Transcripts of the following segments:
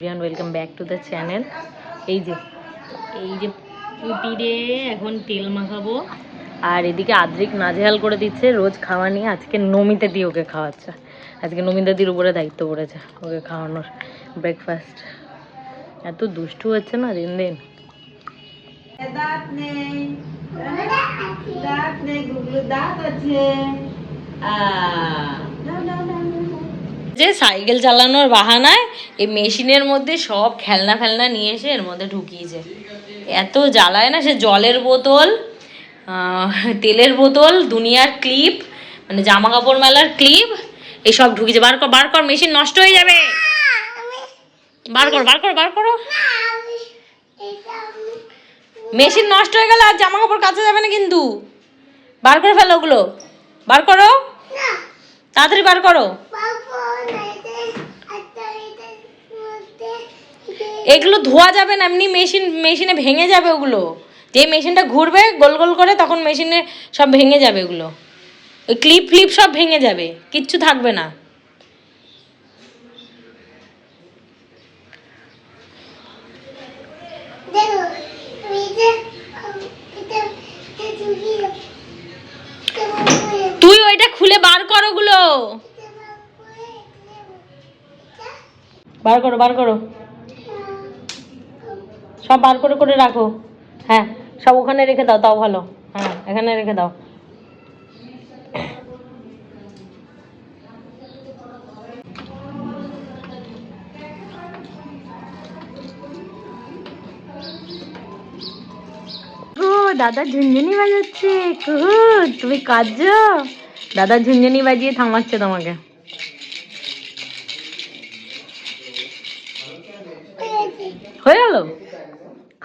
Riyan welcome back to the channel এই যে এই যে পুটিরে এখন তেল মাখাবো। আর এদিকে আদ্রিক নাজেহাল করে দিচ্ছে রোজ খাওয়া নিয়ে। আজকে নমিতা দিয়ে ওকে খাওয়াচ্ছে। আজকে নমিতা দির উপরে দায়িত্ব পড়েছে ওকে খাওয়ানোর ব্রেকফাস্ট এত দুষ্টু হচ্ছে না দিন দিন। দাঁত নেই দাঁত নেই দাঁত আছে। আহ, দাও, দাও, দাও, দাও, দাও। যে সাইকেল চালানোর বাহানায় এই মেশিনের মধ্যে সব খেলনা ফেলনা নিয়ে এসে এর মধ্যে ঢুকিয়েছে। এত জ্বালায় না, সে জলের বোতল তেলের বোতল, দুনিয়ার ক্লিপ মানে জামা কাপড় মেলার ক্লিপ, এসব ঢুকিয়েছে। বার কর বার কর, মেশিন নষ্ট হয়ে যাবে। বার কর বার কর, বার করো। মেশিন নষ্ট হয়ে গেলে আর জামা কাপড় কাচা যাবে না কিন্তু। বার করে ফেলো ওগুলো। বার করো। তাড়াতাড়ি বার করো। এগুলো ধোয়া যাবে না, এমনি মেশিন, মেশিনে ভেঙে যাবে ওগুলো। যে মেশিনটা ঘুরবে, গোল গোল করে, তখন মেশিনে সব ভেঙে যাবে ওগুলো ওই ক্লিপ ফ্লিপ সব ভেঙে যাবে, কিচ্ছু থাকবে না। তুই ওইটা খুলে বার কর ওগুলো। বার করো বার করো। সব বার করে করে রাখো। হ্যাঁ সব ওখানে রেখে দাও, তাও ভালো। হ্যাঁ এখানে রেখে দাও। দাদা ঝুনঝুনি বাজাচ্ছে। তুমি কাঁদছো? দাদা ঝুনঝুনি বাজিয়ে থামাচ্ছে তোমাকে। হয়ে গেল?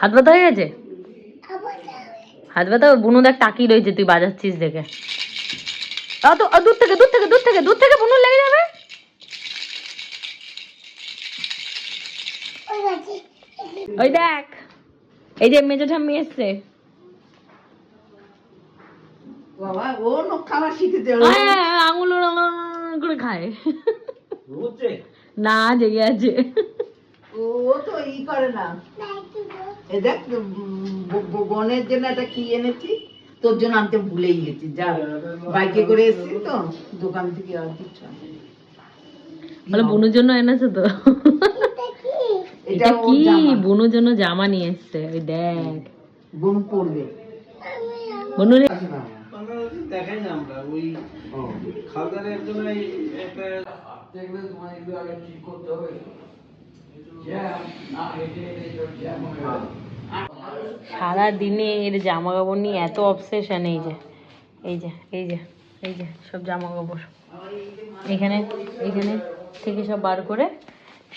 হাত ব্যথা হয়ে গেছে? হাত ব্যথা বুনু দেখ তাকিয়ে রয়েছে তুই বাজাচ্ছিস দেখে। অত দূর থেকে দূর থেকে দূর থেকে দূর থেকে বুনু লেগে যাবে? ওই দেখ এই যে মেজো ঠাম্মি এসছে। বাবা ও নখ খাওয়া শিখে হ্যাঁ, আঙুল ওরম করে খায়। না জেগে আছে। ও তো ই করে না। এ দেখ বোনের জন্য একটা কি এনেছি? তোর জন্য আনতে ভুলেই গেছি। যা বাইকে করে এসেছি তো দোকান থেকে আর কিছু। বলে বুনুর জন্য এনেছো তো? এটা এটা কি? জামা। জন্য জামা নিয়ে এসছে ওই দেখ। বোন পড়বে। বুনু রে দেখাই না আমরা ওই খালদারের জন্য এই একটা সারা দিনে এর জামা কাপড় নিয়ে এত অবসেশন এই যে এই যে এই যে এই যে, সব জামা কাপড় এখানে এখানে থেকে সব বার করে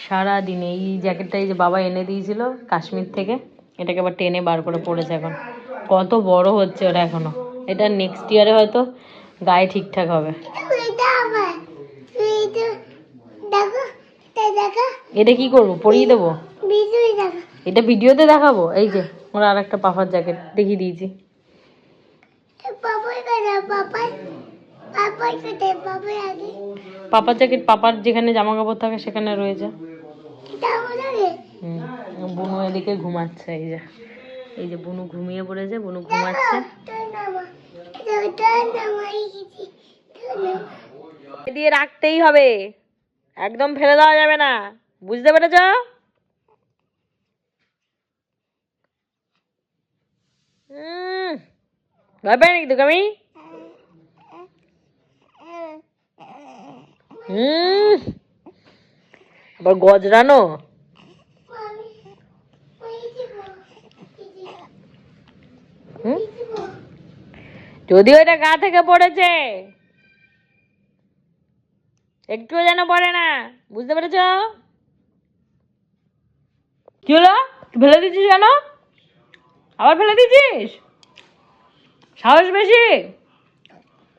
সারা দিনে এই জ্যাকেটটা এই যে বাবা এনে দিয়েছিল কাশ্মীর থেকে, এটাকে আবার টেনে বার করে পড়েছে এখন। কত বড় হচ্ছে ওরা এখনও। এটা নেক্সট ইয়ারে হয়তো গায়ে ঠিকঠাক হবে। এটা কি করব? পরিয়ে দেবো? এটা ভিডিওতে দেখাবো? এই যে ওর আর একটা পাফার জ্যাকেট দেখিয়ে দিয়েছি। পাপার জ্যাকেট পাপার যেখানে জামা কাপড় থাকে সেখানে রয়েছে। বুনু এদিকে ঘুমাচ্ছে এই যে। এই যে বুনু ঘুমিয়ে পড়েছে বুনু ঘুমাচ্ছে। দিয়ে রাখতেই হবে। একদম ফেলে দেওয়া যাবে না। বুঝতে পেরেছ? ভয় পাই নাকি তোকে আমি? আবার গজরানো যদি ওইটা গা থেকে পড়েছে একটুও যেন পড়ে না, বুঝতে পেরেছ? কি হলো? ফেলে দিচ্ছিস কেন? আবার ফেলে দিচ্ছিস? সাহস বেশি?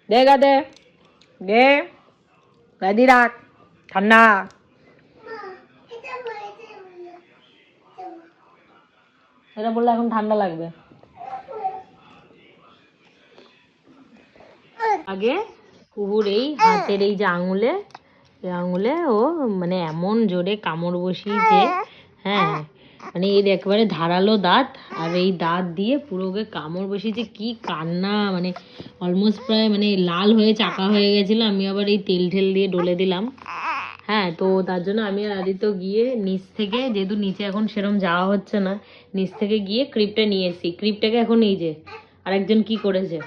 দে গা দে গাদি রাখ, ঠান্ডা। এটা বললে এখন ঠান্ডা লাগবে। আগে কুকুর এই হাতের এই যে আঙুলে আঙুলে ও মানে এমন জোরে কামড় বসিয়েছে। হ্যাঁ। মানে এর একেবারে ধারালো দাঁত আর এই দাঁত দিয়ে পুরো ওকে কামড় বসিয়েছে। কি কান্না মানে অলমোস্ট প্রায় মানে লাল হয়ে চাকা হয়ে গেছিল। আমি আবার এই তেল ঠেল দিয়ে ডলে দিলাম। হ্যাঁ তো তার জন্য আমি আদিত্য গিয়ে নিচ থেকে যেহেতু নিচে এখন সেরম যাওয়া হচ্ছে না নিচ থেকে গিয়ে ক্রিপটা নিয়ে এসেছি। ক্রিপটাকে এখন এই যে আরেকজন কি করেছে?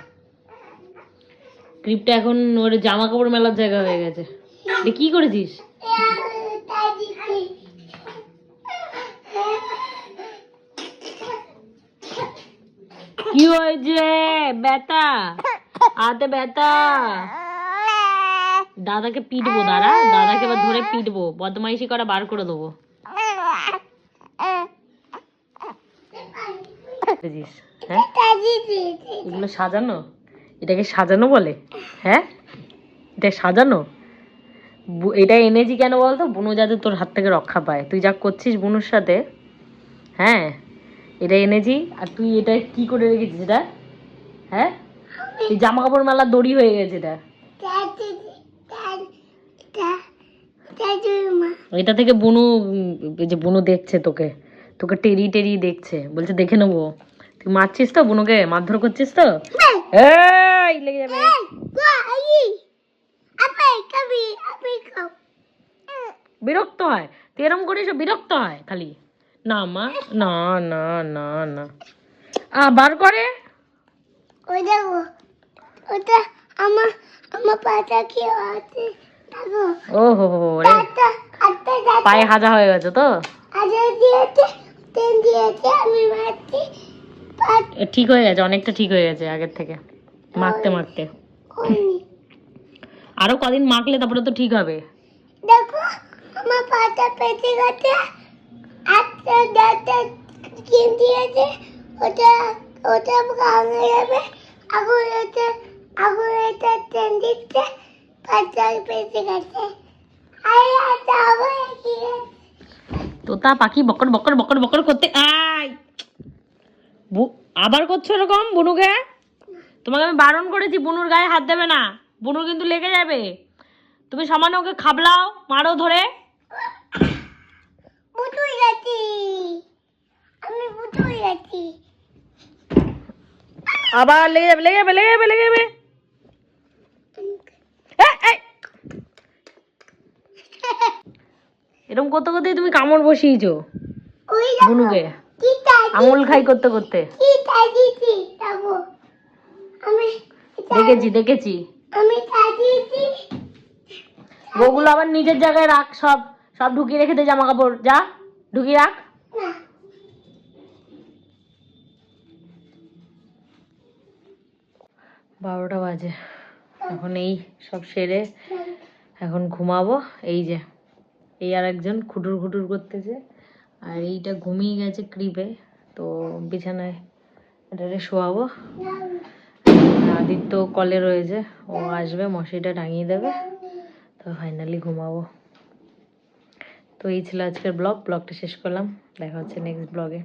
ক্রিপটা এখন ওর জামা কাপড় মেলার জায়গা হয়ে গেছে। কি করেছিস? কি হয়েছে? ব্যথা? হাতে ব্যথা? দাদাকে পিটবো, দাঁড়া। দাদাকে এবার ধরে পিটবো। বদমাইশি করা বার করে দেবো। হ্যাঁ? এগুলো সাজানো? এটাকে সাজানো বলে? হ্যাঁ? এটা সাজানো? এটা এনেছি কেন বলতো? বুনু যাতে তোর হাত থেকে রক্ষা পায়। তুই যা করছিস বুনুর সাথে হ্যাঁ? এটা এনেছি আর তুই এটা কি করে রেখেছিস এটা? হ্যাঁ? এই জামা কাপড় মেলার দড়ি হয়ে গেছে এটা। এটা থেকে বুনু যে বুনু দেখছে তোকে। তোকে টেরি টেরি দেখছে। বলছে দেখে নেব। তুই মারছিস তো বুনুকে? মারধর করছিস তো? এই লেগে যাবে। বিরক্ত হয়। তুই এরম করিস ও বিরক্ত হয় খালি। না মা না না না না। আবার করে। ওই দেখো ওটা আমার আমার পাটা কি আছে? দেখো ও হো হো রে পায়ে হাজা হয়ে গেছে তো? ঠিক হয়ে গেছে অনেকটা ঠিক হয়ে গেছে আগের থেকে। মাখতে মাখতে আরও কদিন মাখলে তারপরে তো ঠিক হবে। দেখো আমার পেটে গেছে একটা দিয়েছে, ওটা ওটা ভাঙে যাবে। আগুন আগুন তেল দিচ্ছে পেটে গেছে। তোতা পাখি বকর বকর বকর বকর করতে, আয়। আবার করছ এরকম, বুনুকে? তোমাকে আমি বারণ করেছি, বুনুর গায়ে হাত দেবে না। বুনুর কিন্তু লেগে যাবে। তুমি সমানে ওকে খাবলাও, মারো ধরে বুঝুই গেছি আমি বুঝুই গেছি আবার লেগে যাবে লেগে যাবে লেগে যাবে লেগে যাবে। এরকম করতে করতে তুমি কামড় বসিয়েছো বুনুকে। আঙুল খাই করতে করতে। দেখেছি দেখেছি। ওগুলো আবার নিজের জায়গায় রাখ সব সব ঢুকিয়ে রেখে দে জামা কাপড় যা ঢুকিয়ে রাখ। বারোটা বাজে। এখন এই সব সেরে এখন ঘুমাবো। এই যে, এই আর একজন খুটুর খুটুর করতেছে। আর এইটা ঘুমিয়ে গেছে ক্রিপে তো বিছানায় এটারে শোয়াবো। আদিত্য কলে রয়েছে। ও আসবে, মশারিটা টাঙিয়ে দেবে। তো ফাইনালি ঘুমাবো। তো এই ছিল আজকের ব্লগ ব্লগটা শেষ করলাম। দেখা হচ্ছে নেক্সট ব্লগে